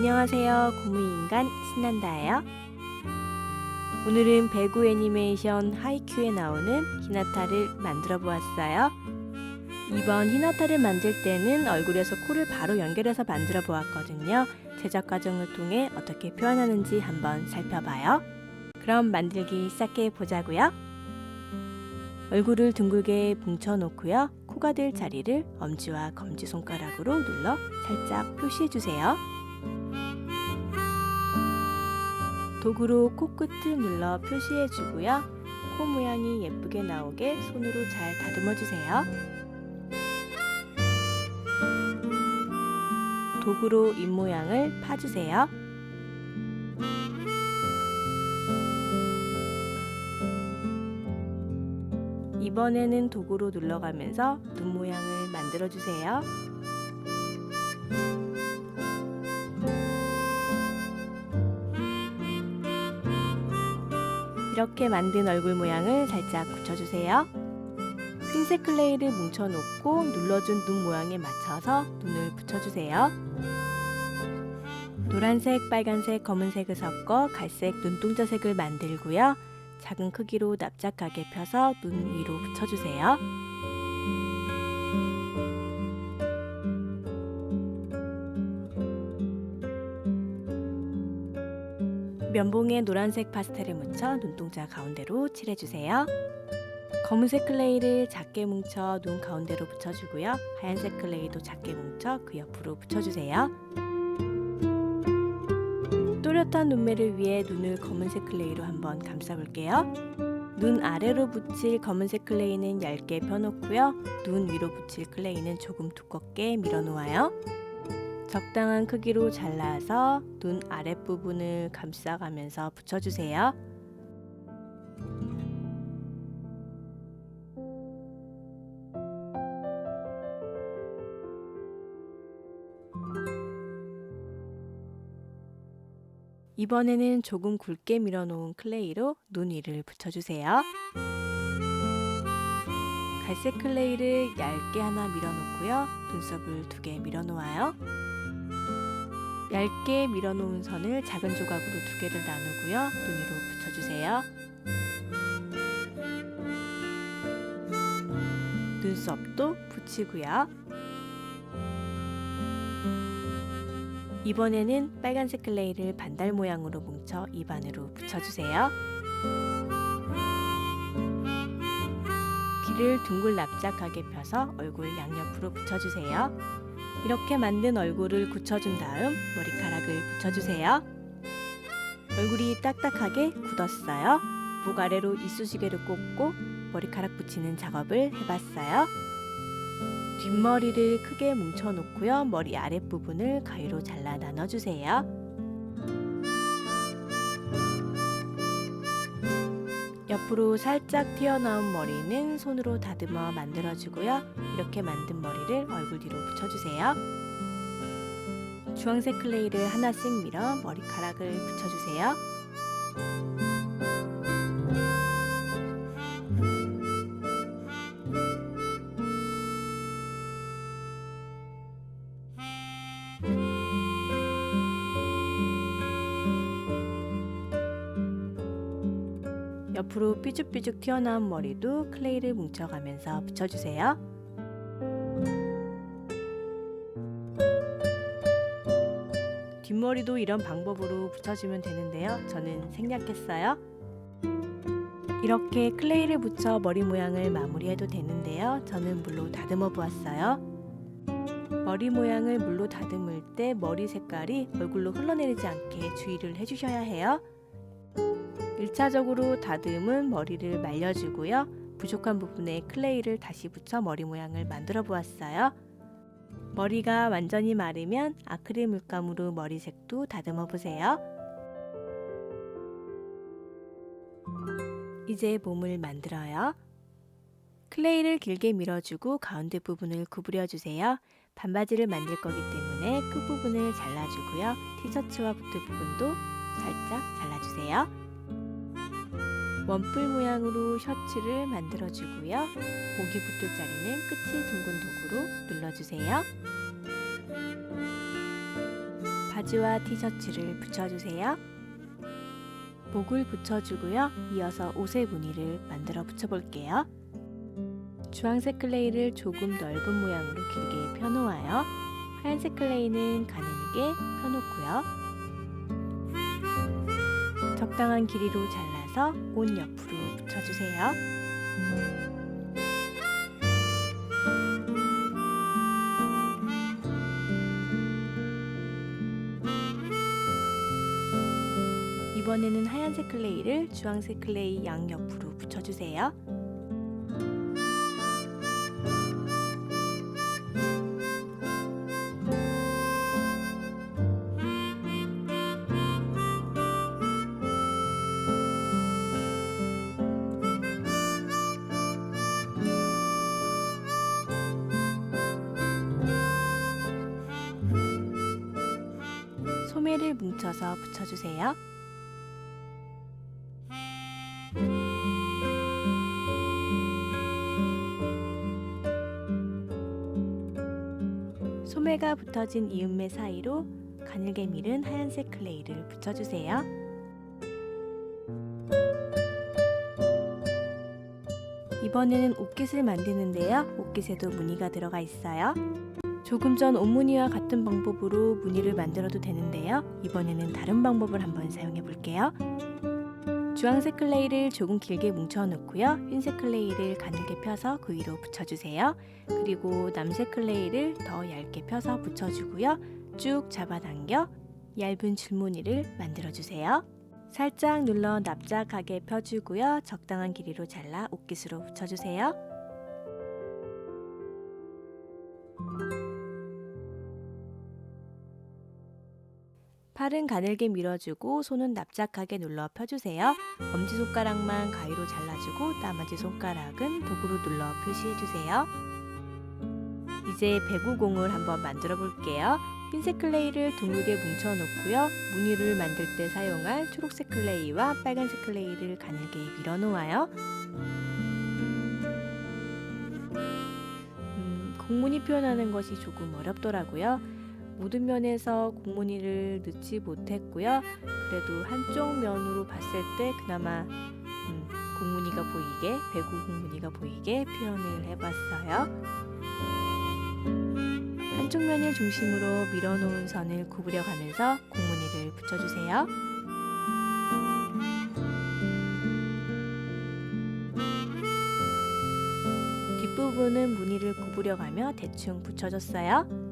안녕하세요. 고무인간 신난다예요. 오늘은 배구 애니메이션 하이큐에 나오는 히나타를 만들어 보았어요. 이번 히나타를 만들 때는 얼굴에서 코를 바로 연결해서 만들어 보았거든요. 제작 과정을 통해 어떻게 표현하는지 한번 살펴봐요. 그럼 만들기 시작해 보자고요. 얼굴을 둥글게 뭉쳐 놓고요. 코가 될 자리를 엄지와 검지 손가락으로 눌러 살짝 표시해 주세요. 도구로 코끝을 눌러 표시해 주고요. 코 모양이 예쁘게 나오게 손으로 잘 다듬어 주세요. 도구로 입 모양을 파주세요. 이번에는 도구로 눌러가면서 눈 모양을 만들어 주세요. 이렇게 만든 얼굴 모양을 살짝 붙여주세요. 흰색 클레이를 뭉쳐놓고 눌러준 눈 모양에 맞춰서 눈을 붙여주세요. 노란색, 빨간색, 검은색을 섞어 갈색 눈동자색을 만들고요. 작은 크기로 납작하게 펴서 눈 위로 붙여주세요. 면봉에 노란색 파스텔을 묻혀 눈동자 가운데로 칠해주세요. 검은색 클레이를 작게 뭉쳐 눈 가운데로 붙여주고요. 하얀색 클레이도 작게 뭉쳐 그 옆으로 붙여주세요. 또렷한 눈매를 위해 눈을 검은색 클레이로 한번 감싸볼게요. 눈 아래로 붙일 검은색 클레이는 얇게 펴놓고요. 눈 위로 붙일 클레이는 조금 두껍게 밀어놓아요. 적당한 크기로 잘라서 눈 아랫부분을 감싸가면서 붙여주세요. 이번에는 조금 굵게 밀어놓은 클레이로 눈 위를 붙여주세요. 갈색 클레이를 얇게 하나 밀어놓고요. 눈썹을 두 개 밀어놓아요. 얇게 밀어놓은 선을 작은 조각으로 두 개를 나누고요. 눈 위로 붙여주세요. 눈썹도 붙이고요. 이번에는 빨간색 클레이를 반달 모양으로 뭉쳐 입안으로 붙여주세요. 귀를 둥글 납작하게 펴서 얼굴 양옆으로 붙여주세요. 이렇게 만든 얼굴을 굳혀준 다음 머리카락을 붙여주세요. 얼굴이 딱딱하게 굳었어요. 목 아래로 이쑤시개를 꽂고 머리카락 붙이는 작업을 해봤어요. 뒷머리를 크게 뭉쳐놓고요. 머리 아랫부분을 가위로 잘라 나눠주세요. 옆으로 살짝 튀어나온 머리는 손으로 다듬어 만들어주고요. 이렇게 만든 머리를 얼굴 뒤로 붙여주세요. 주황색 클레이를 하나씩 밀어 머리카락을 붙여주세요. 옆으로 삐죽삐죽 튀어나온 머리도 클레이를 뭉쳐가면서 붙여주세요. 뒷머리도 이런 방법으로 붙여주면 되는데요. 저는 생략했어요. 이렇게 클레이를 붙여 머리 모양을 마무리해도 되는데요. 저는 물로 다듬어 보았어요. 머리 모양을 물로 다듬을 때 머리 색깔이 얼굴로 흘러내리지 않게 주의를 해주셔야 해요. 1차적으로 다듬은 머리를 말려주고요. 부족한 부분에 클레이를 다시 붙여 머리 모양을 만들어 보았어요. 머리가 완전히 마르면 아크릴 물감으로 머리색도 다듬어 보세요. 이제 몸을 만들어요. 클레이를 길게 밀어주고 가운데 부분을 구부려 주세요. 반바지를 만들 거기 때문에 끝부분을 잘라주고요. 티셔츠와 붙을 부분도 살짝 잘라주세요. 원뿔 모양으로 셔츠를 만들어주고요. 목이 붙을 자리는 끝이 둥근 도구로 눌러주세요. 바지와 티셔츠를 붙여주세요. 목을 붙여주고요. 이어서 옷의 무늬를 만들어 붙여볼게요. 주황색 클레이를 조금 넓은 모양으로 길게 펴놓아요. 하얀색 클레이는 가늘게 펴놓고요. 적당한 길이로 잘라 서 옷 옆으로 붙여주세요. 이번에는 하얀색 클레이를 주황색 클레이 양옆으로 붙여주세요. 소매를 뭉쳐서 붙여주세요. 소매가 붙어진 이음매 사이로 가늘게 밀은 하얀색 클레이를 붙여주세요. 이번에는 옷깃을 만드는데요. 옷깃에도 무늬가 들어가 있어요. 조금 전 옷무늬와 같은 방법으로 무늬를 만들어도 되는데요. 이번에는 다른 방법을 한번 사용해 볼게요. 주황색 클레이를 조금 길게 뭉쳐 놓고요. 흰색 클레이를 가늘게 펴서 그 위로 붙여주세요. 그리고 남색 클레이를 더 얇게 펴서 붙여주고요. 쭉 잡아당겨 얇은 줄무늬를 만들어주세요. 살짝 눌러 납작하게 펴주고요. 적당한 길이로 잘라 옷깃으로 붙여주세요. 팔은 가늘게 밀어주고 손은 납작하게 눌러 펴주세요. 엄지손가락만 가위로 잘라주고 나머지 손가락은 도구로 눌러 표시해주세요. 이제 배구공을 한번 만들어 볼게요. 흰색 클레이를 둥글게 뭉쳐 놓고요. 무늬를 만들 때 사용할 초록색 클레이와 빨간색 클레이를 가늘게 밀어 놓아요. 음, 공무늬 표현하는 것이 조금 어렵더라고요. 모든 면에서 공무늬를 넣지 못했고요. 그래도 한쪽 면으로 봤을 때 그나마 음, 공무늬가 보이게 배구 공무늬가 보이게 표현을 해봤어요. 한쪽 면을 중심으로 밀어놓은 선을 구부려 가면서 공무늬를 붙여주세요. 뒷부분은 무늬를 구부려 가며 대충 붙여줬어요.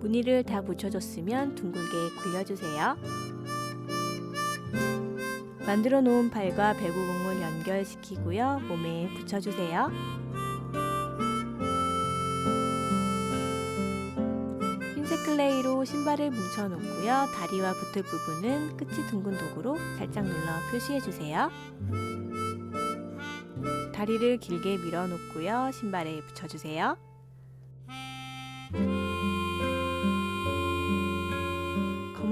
무늬를 다 붙여줬으면 둥글게 굴려주세요. 만들어 놓은 팔과 배구공을 연결시키고요. 몸에 붙여주세요. 흰색 클레이로 신발을 뭉쳐 놓고요. 다리와 붙을 부분은 끝이 둥근 도구로 살짝 눌러 표시해 주세요. 다리를 길게 밀어 놓고요. 신발에 붙여 주세요.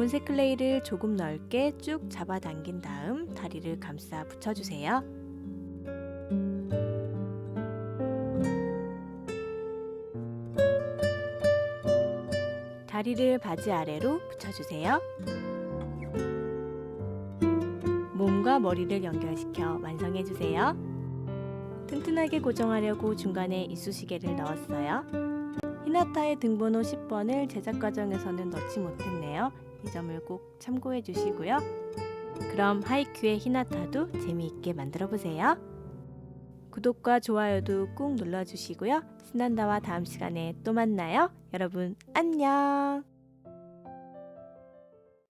검은색 클레이를 조금 넓게 쭉 잡아당긴 다음 다리를 감싸 붙여주세요. 다리를 바지 아래로 붙여주세요. 몸과 머리를 연결시켜 완성해주세요. 튼튼하게 고정하려고 중간에 이쑤시개를 넣었어요. 히나타의 등번호 10번을 제작 과정에서는 넣지 못했네요. 이 점을 꼭 참고해 주시고요. 그럼 하이큐의 히나타도 재미있게 만들어 보세요. 구독과 좋아요도 꾹 눌러 주시고요. 신난다와 다음 시간에 또 만나요. 여러분 안녕.